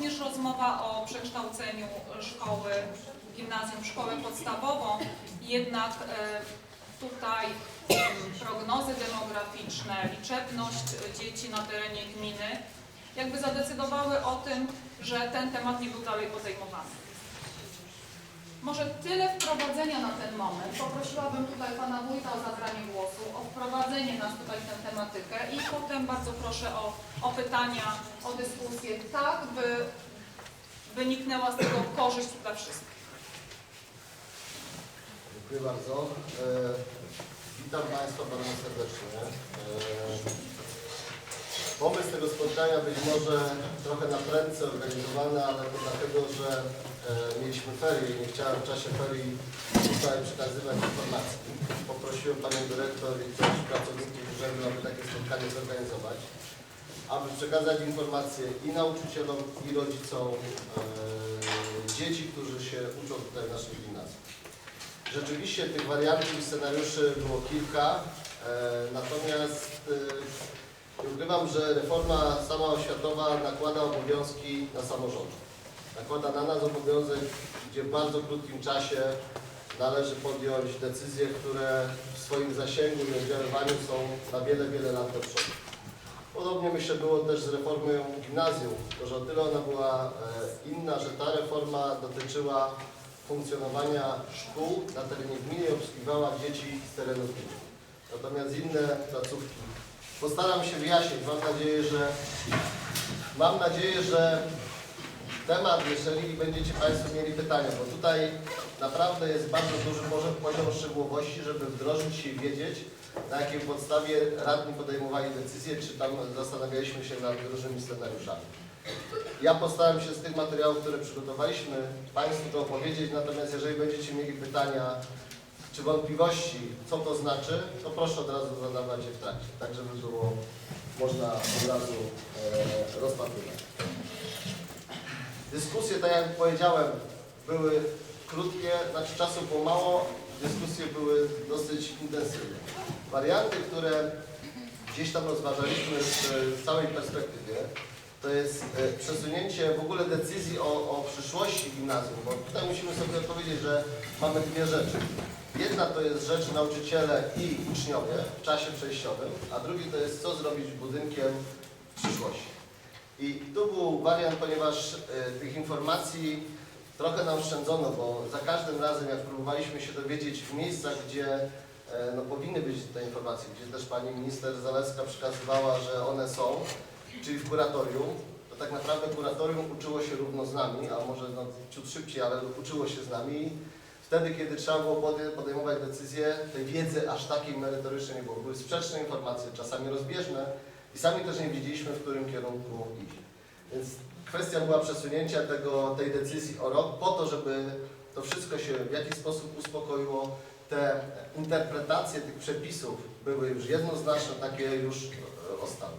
również rozmowa o przekształceniu szkoły, gimnazjum w szkołę podstawową, jednak e, tutaj prognozy demograficzne, liczebność dzieci na terenie gminy jakby zadecydowały o tym, że ten temat nie był dalej podejmowany. Może tyle wprowadzenia na ten moment. Poprosiłabym tutaj Pana Wójta o zabranie głosu, o wprowadzenie nas tutaj w tę tematykę i potem bardzo proszę o, o pytania, o dyskusję, tak by wyniknęła z tego korzyść dla wszystkich. Dziękuję bardzo. E, witam Państwa bardzo serdecznie. E, pomysł tego spotkania być może trochę na prędce organizowany, ale to dlatego, że e, mieliśmy ferie i nie chciałem w czasie ferii tutaj przekazywać informacji. Poprosiłem Panią Dyrektor i też pracowników urzędu, aby takie spotkanie zorganizować, aby przekazać informacje i nauczycielom, i rodzicom e, dzieci, którzy się uczą tutaj w naszym gimnazjum. Rzeczywiście tych wariantów i scenariuszy było kilka, e, natomiast e, nie ukrywam, że reforma sama oświatowa nakłada obowiązki na samorząd. Nakłada na nas obowiązek, gdzie w bardzo krótkim czasie należy podjąć decyzje, które w swoim zasięgu i oddziaływaniu są na wiele, wiele lat do przodu. Podobnie myślę było też z reformą gimnazjum, to że o tyle ona była e, inna, że ta reforma dotyczyła funkcjonowania szkół na terenie gminy i obsługiwała dzieci z terenu gminy. Natomiast inne placówki. Postaram się wyjaśnić. Mam nadzieję, że mam nadzieję, że temat, jeżeli będziecie Państwo mieli pytania, bo tutaj naprawdę jest bardzo duży poziom szczegółowości, żeby wdrożyć i wiedzieć, na jakiej podstawie radni podejmowali decyzje, czy tam zastanawialiśmy się nad różnymi scenariuszami. Ja postaram się z tych materiałów, które przygotowaliśmy, Państwu to opowiedzieć, natomiast jeżeli będziecie mieli pytania czy wątpliwości, co to znaczy, to proszę od razu zadawać je w trakcie, tak żeby było można od razu e, rozpatrywać. Dyskusje, tak jak powiedziałem, były krótkie, znaczy czasu było mało, dyskusje były dosyć intensywne. Warianty, które gdzieś tam rozważaliśmy w całej perspektywie, to jest e, przesunięcie w ogóle decyzji o, o przyszłości gimnazjum, bo tutaj musimy sobie odpowiedzieć, że mamy dwie rzeczy. Jedna to jest rzecz nauczyciele i uczniowie w czasie przejściowym, a drugi to jest co zrobić z budynkiem w przyszłości. I tu był wariant, ponieważ e, tych informacji trochę nam oszczędzono, bo za każdym razem jak próbowaliśmy się dowiedzieć w miejscach, gdzie e, no, powinny być te informacje, gdzie też pani minister Zalewska przekazywała, że one są, czyli w kuratorium, to tak naprawdę kuratorium uczyło się równo z nami, a może no, ciut szybciej, ale uczyło się z nami. Wtedy, kiedy trzeba było podej- podejmować decyzje, tej wiedzy aż takiej merytorycznej nie było. Były sprzeczne informacje, czasami rozbieżne i sami też nie wiedzieliśmy, w którym kierunku iść. Więc kwestia była przesunięcia tego, tej decyzji o rok po to, żeby to wszystko się w jakiś sposób uspokoiło. Te interpretacje tych przepisów były już jednoznaczne, takie już e, ostatnie.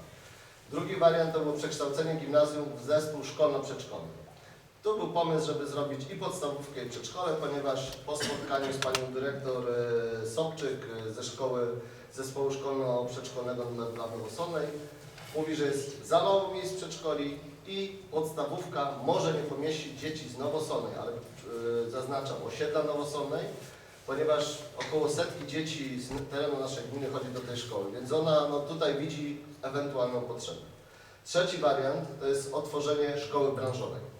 Drugi wariant to było przekształcenie gimnazjum w zespół szkolno-przedszkolny. Tu był pomysł, żeby zrobić i podstawówkę, i przedszkole, ponieważ po spotkaniu z panią dyrektor e, Sobczyk e, ze szkoły zespołu szkolno-przedszkolnego nr 2 w Nowosolnej mówi, że jest za mało miejsc przedszkoli i podstawówka może nie pomieścić dzieci z Nowosolnej, ale e, zaznaczam osiedla Nowosolnej, ponieważ około setki dzieci z terenu naszej gminy chodzi do tej szkoły, więc ona no, tutaj widzi ewentualną potrzebę. Trzeci wariant to jest otworzenie szkoły branżowej.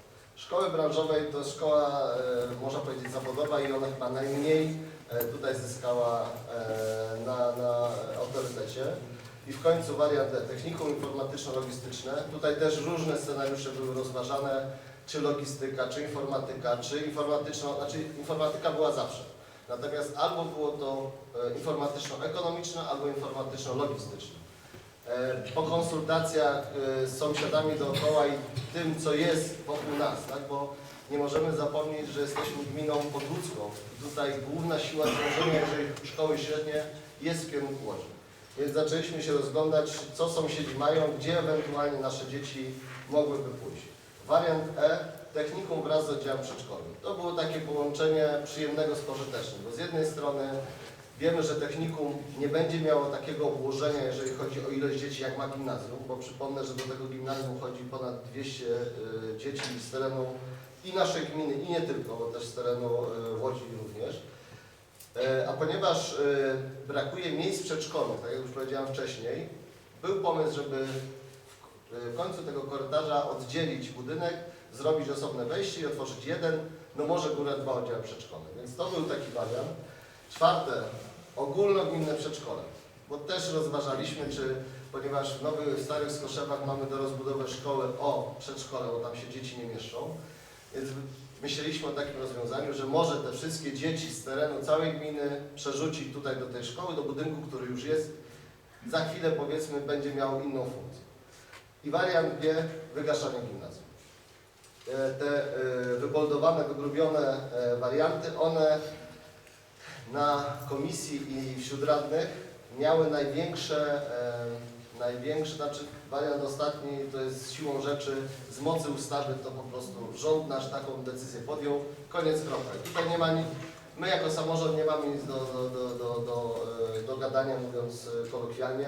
Szkoły branżowej to szkoła, e, można powiedzieć, zawodowa i ona chyba najmniej e, tutaj zyskała e, na, na autorytecie. I w końcu wariant technikum informatyczno-logistyczne. Tutaj też różne scenariusze były rozważane, czy logistyka, czy informatyka, czy informatyczno, znaczy informatyka była zawsze. Natomiast albo było to informatyczno-ekonomiczne, albo informatyczno-logistyczne. E, po konsultacjach e, z sąsiadami dookoła i tym, co jest wokół nas, tak? bo nie możemy zapomnieć, że jesteśmy gminą podłudzką. I tutaj główna siła tworzenia, jeżeli szkoły średnie, jest w kierunku Łodzi. Więc zaczęliśmy się rozglądać, co sąsiedzi mają, gdzie ewentualnie nasze dzieci mogłyby pójść. Wariant E, technikum wraz z oddziałem przedszkolnym. To było takie połączenie przyjemnego z pożytecznym, bo z jednej strony Wiemy, że technikum nie będzie miało takiego obłożenia, jeżeli chodzi o ilość dzieci, jak ma gimnazjum, bo przypomnę, że do tego gimnazjum chodzi ponad 200 y, dzieci z terenu i naszej gminy, i nie tylko, bo też z terenu y, Łodzi również. E, A ponieważ brakuje miejsc przedszkolnych, tak jak już powiedziałem wcześniej, był pomysł, żeby w końcu tego korytarza oddzielić budynek, zrobić osobne wejście i otworzyć jeden, no może górę dwa oddziały przedszkolne. Więc to był taki wariant. Czwarte, ogólnogminne przedszkole, bo też rozważaliśmy, czy ponieważ w Nowych, w Starych Skoszewach mamy do rozbudowy szkoły o przedszkole, bo tam się dzieci nie mieszczą, więc myśleliśmy o takim rozwiązaniu, że może te wszystkie dzieci z terenu całej gminy przerzucić tutaj do tej szkoły, do budynku, który już jest, za chwilę powiedzmy będzie miał inną funkcję. I wariant B, wygaszanie gimnazjum. E, Te e, wyboldowane, wygrubione e, warianty, one na komisji i wśród radnych miały największe, e, największe, znaczy wariant ostatni to jest siłą rzeczy z mocy ustawy to po prostu rząd nasz taką decyzję podjął, koniec kropka. Tutaj nie ma nic, my jako samorząd nie mamy nic do, do, do, do, do, e, do gadania mówiąc e, kolokwialnie,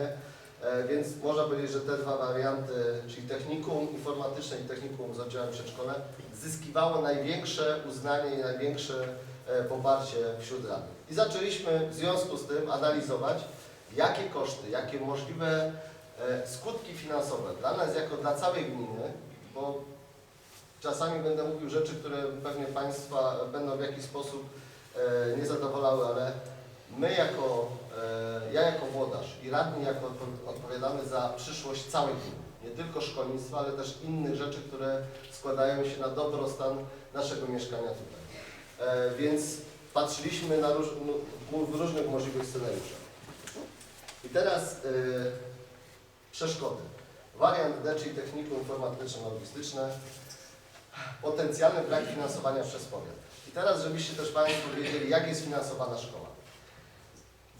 E, więc można powiedzieć, że te dwa warianty, czyli technikum informatyczne i technikum z oddziałem przedszkole zyskiwało największe uznanie i największe e, poparcie wśród radnych. I zaczęliśmy w związku z tym analizować, jakie koszty, jakie możliwe e, skutki finansowe dla nas jako dla całej gminy, bo czasami będę mówił rzeczy, które pewnie Państwa będą w jakiś sposób e, nie zadowalały, ale my jako, e, ja jako włodarz i radni jako odpo- odpowiadamy za przyszłość całej gminy, nie tylko szkolnictwa, ale też innych rzeczy, które składają się na dobrostan naszego mieszkania tutaj. Więc patrzyliśmy na róż, no, w różnych możliwych scenariuszach. I teraz e, przeszkody. Wariant D, czyli technikum informatyczno-logistyczne, potencjalny brak finansowania przez powiat. I teraz, żebyście też Państwo wiedzieli, jak jest finansowana szkoła.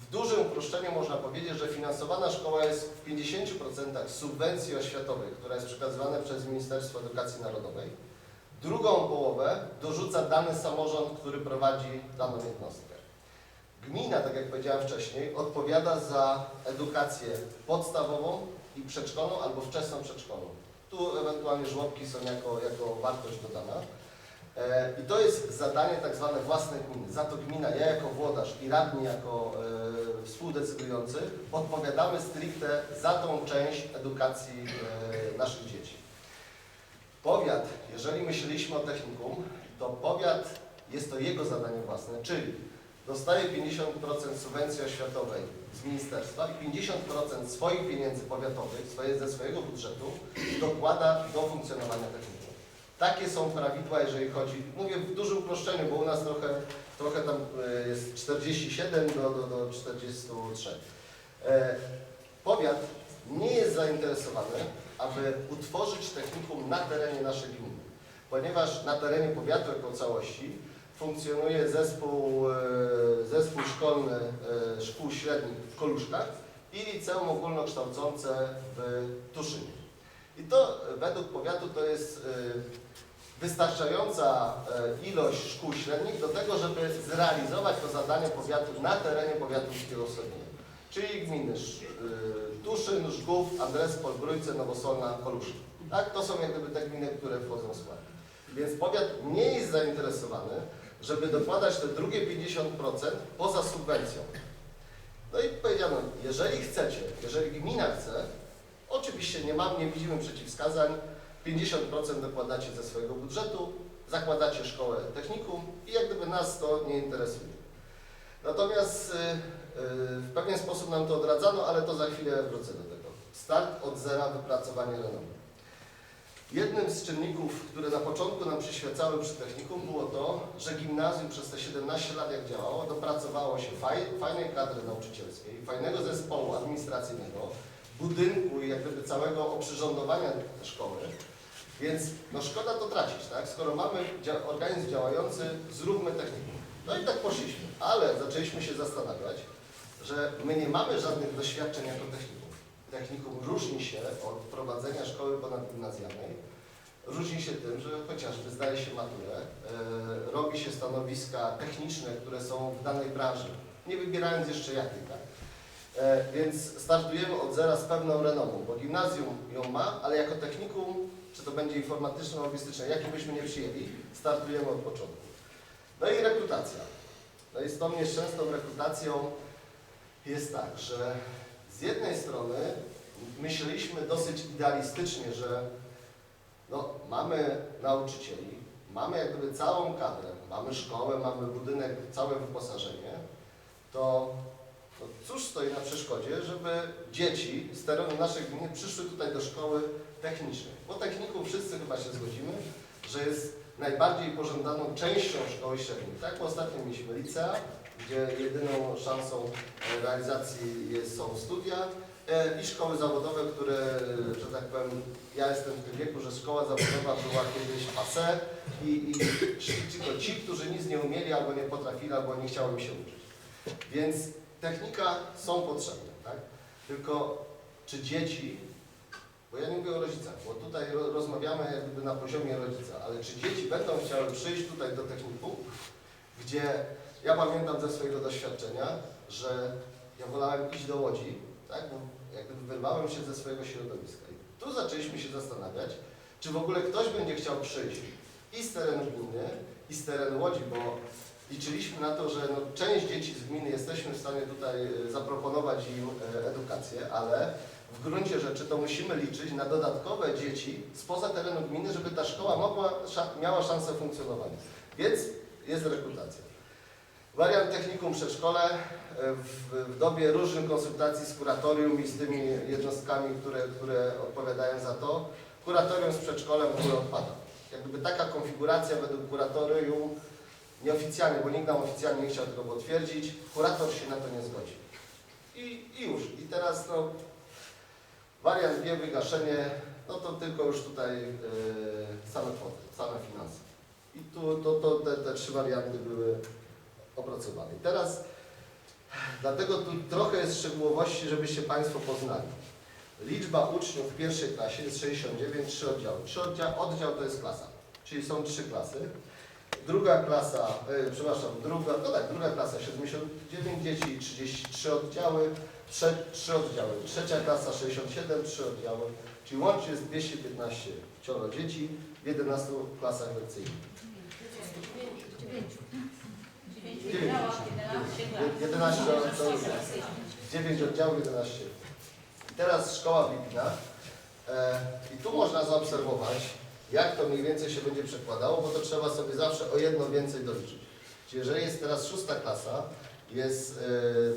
W dużym uproszczeniu można powiedzieć, że finansowana szkoła jest w 50% z subwencji oświatowej, która jest przekazywana przez Ministerstwo Edukacji Narodowej. Drugą połowę dorzuca dany samorząd, który prowadzi daną jednostkę. Gmina, tak jak powiedziałem wcześniej, odpowiada za edukację podstawową i przedszkolną albo wczesną przedszkolną. Tu ewentualnie żłobki są jako, jako wartość dodana. E, I to jest zadanie tak zwane własne gminy. Za to gmina, ja jako włodarz i radni jako e, współdecydujący odpowiadamy stricte za tą część edukacji e, naszych dzieci. Powiat, jeżeli myśleliśmy o technikum, to powiat jest to jego zadanie własne, czyli dostaje 50% subwencji oświatowej z ministerstwa i 50% swoich pieniędzy powiatowych swoje, ze swojego budżetu dokłada do funkcjonowania technikum. Takie są prawidła, jeżeli chodzi, mówię w dużym uproszczeniu, bo u nas trochę, trochę tam e, jest 47 do, do, do 43. E, Powiat nie jest zainteresowany, aby utworzyć technikum na terenie naszej gminy, ponieważ na terenie powiatu jako całości funkcjonuje zespół, e, zespół szkolny e, szkół średnich w Koluszkach i liceum ogólnokształcące w Tuszynie. I to e, według powiatu to jest wystarczająca ilość szkół średnich do tego, żeby zrealizować to zadanie powiatu na terenie powiatu Wschodniego. Czyli gminy Tuszyn, Żgów, Andrespol, Brójce, Nowosolna, Koluszki. Tak? To są jak gdyby te gminy, które wchodzą w skład. Więc powiat nie jest zainteresowany, żeby dokładać te drugie 50% poza subwencją. No i powiedziano, jeżeli chcecie, jeżeli gmina chce, oczywiście nie mam, nie widzimy przeciwwskazań, 50% dokładacie ze swojego budżetu, zakładacie szkołę technikum i jak gdyby nas to nie interesuje. Natomiast y, w pewien sposób nam to odradzano, ale to za chwilę wrócę do tego. Start od zera, wypracowanie renomy. Jednym z czynników, które na początku nam przyświecały przy technikum było to, że gimnazjum przez te 17 lat jak działało, dopracowało się faj, fajnej kadry nauczycielskiej, fajnego zespołu administracyjnego, budynku i jak gdyby całego oprzyrządowania szkoły. Więc no szkoda to tracić, tak? Skoro mamy organizm działający, zróbmy technikum. No i tak poszliśmy, ale zaczęliśmy się zastanawiać, że my nie mamy żadnych doświadczeń jako technikum. Technikum różni się od prowadzenia szkoły ponadgimnazjalnej. Różni się tym, że chociażby zdaje się maturę, e, robi się stanowiska techniczne, które są w danej branży nie wybierając jeszcze jakiej, tak? E, Więc startujemy od zera z pewną renomą, bo gimnazjum ją ma, ale jako technikum, czy to będzie informatyczne, logistyczne, jaki byśmy nie przyjęli, startujemy od początku. No i rekrutacja. No i z tą nieszczęsną rekrutacją jest tak, że z jednej strony myśleliśmy dosyć idealistycznie, że no, mamy nauczycieli, mamy jak gdyby całą kadrę, mamy szkołę, mamy budynek, całe wyposażenie, to no cóż stoi na przeszkodzie, żeby dzieci z terenu naszej gminy przyszły tutaj do szkoły technicznej? Bo technikum wszyscy chyba się zgodzimy, że jest najbardziej pożądaną częścią szkoły średniej. Tak, bo ostatnio mieliśmy licea, gdzie jedyną szansą e, realizacji są studia e, i szkoły zawodowe, które, e, że tak powiem, ja jestem w tym wieku, że szkoła zawodowa była kiedyś passé i, i tylko ci, którzy nic nie umieli, albo nie potrafili, albo nie chciało im się uczyć. Więc technika są potrzebne, tak? Tylko czy dzieci, bo ja nie mówię o rodzicach, bo tutaj ro- rozmawiamy jak gdyby na poziomie rodzica, ale czy dzieci będą chciały przyjść tutaj do technikum, gdzie ja pamiętam ze swojego doświadczenia, że ja wolałem iść do Łodzi, tak? Bo jak gdyby wyrwałem się ze swojego środowiska. I tu zaczęliśmy się zastanawiać, czy w ogóle ktoś będzie chciał przyjść i z terenu gminy, i z terenu Łodzi, bo liczyliśmy na to, że no, część dzieci z gminy jesteśmy w stanie tutaj e, zaproponować im e, edukację, ale w gruncie rzeczy to musimy liczyć na dodatkowe dzieci spoza terenu gminy, żeby ta szkoła mogła, miała szansę funkcjonowania. Więc jest rekrutacja. Wariant technikum przedszkole e, w, w dobie różnych konsultacji z kuratorium i z tymi jednostkami, które, które odpowiadają za to, kuratorium z przedszkolem w ogóle odpada. Jak gdyby taka konfiguracja według kuratorium nieoficjalnie, bo nikt nam oficjalnie nie chciał tego potwierdzić, kurator się na to nie zgodzi. I, i już. I teraz no, wariant B, wygaszenie, no to tylko już tutaj yy, same kwoty, same finanse. I tu to, to, te, te trzy warianty były opracowane. I teraz, dlatego tu trochę jest szczegółowości, żebyście Państwo poznali. Liczba uczniów w pierwszej klasie jest 69, trzy oddziały. Trzy oddział, oddział to jest klasa, czyli są trzy klasy. Druga klasa, e, przepraszam, druga, no tak, druga klasa 79 dzieci, 33 oddziały, trze, trzy oddziały. Trzecia klasa 67, trzy oddziały, czyli łącznie jest 215 cioro dzieci w 11 klasach lekcyjnych. 11 to 9 oddziałów, 11. I teraz szkoła biblijna. E, I tu można zaobserwować, jak to mniej więcej się będzie przekładało, bo to trzeba sobie zawsze o jedno więcej doliczyć. Czyli jeżeli jest teraz szósta klasa, jest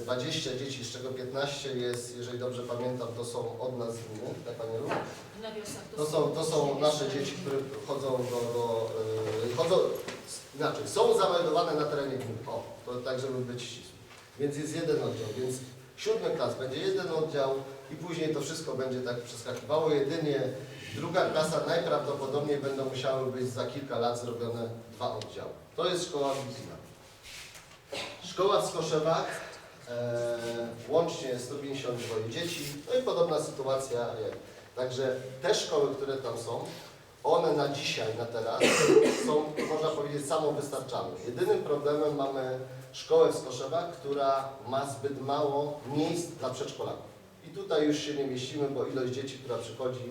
e, 20 dzieci, z czego 15 jest, jeżeli dobrze pamiętam, to są od nas z gminy, tak? Na wiosnach To są, to są nasze dzieci, które chodzą do, do e, chodzą, inaczej, są zameldowane na terenie gminy. O, to tak, żeby być ścisłym. Więc jest jeden oddział, więc siódmy klas będzie jeden oddział i później to wszystko będzie tak przeskakiwało. Jedynie druga klasa najprawdopodobniej będą musiały być za kilka lat zrobione dwa oddziały. To jest szkoła biblijna. Szkoła w Skoszewach, e, łącznie 152 dzieci, no i podobna sytuacja jak Także te szkoły, które tam są, one na dzisiaj, na teraz są, można powiedzieć, samowystarczalne. Jedynym problemem mamy szkołę w Skoszewach, która ma zbyt mało miejsc dla przedszkolaków. I tutaj już się nie mieścimy, bo ilość dzieci, która przychodzi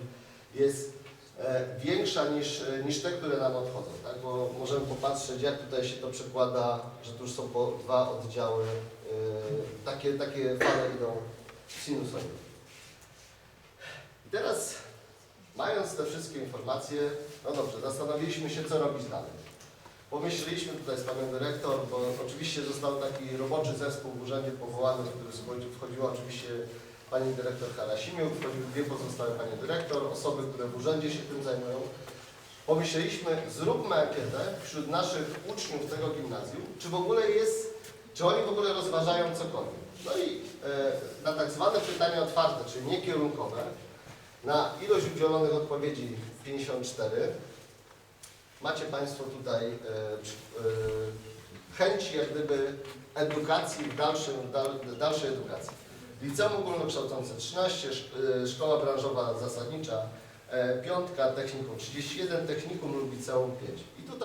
jest e, większa niż, e, niż te, które nam odchodzą. Tak? Bo możemy popatrzeć, jak tutaj się to przekłada, że tu już są po dwa oddziały. E, takie, takie fale idą sinusoidalne. I teraz, mając te wszystkie informacje, no dobrze, zastanowiliśmy się, co robić dalej. Pomyśleliśmy tutaj z panią dyrektor, bo oczywiście został taki roboczy zespół w urzędzie powołany, w który wchodzi- wchodziła oczywiście pani dyrektor Harasimiuk, wchodziły dwie pozostałe panie dyrektor, osoby, które w urzędzie się tym zajmują. Pomyśleliśmy, zróbmy ankietę wśród naszych uczniów tego gimnazjum, czy w ogóle jest, czy oni w ogóle rozważają cokolwiek. No i e, na tak zwane pytania otwarte, czyli niekierunkowe, na ilość udzielonych odpowiedzi 54 macie Państwo tutaj e, e, chęci jak gdyby edukacji, w dalszym, dal, dalszej edukacji. Liceum ogólnokształcące 13, sz- e, szkoła branżowa zasadnicza, e, piątka technikum 31, technikum lub liceum 5. I tutaj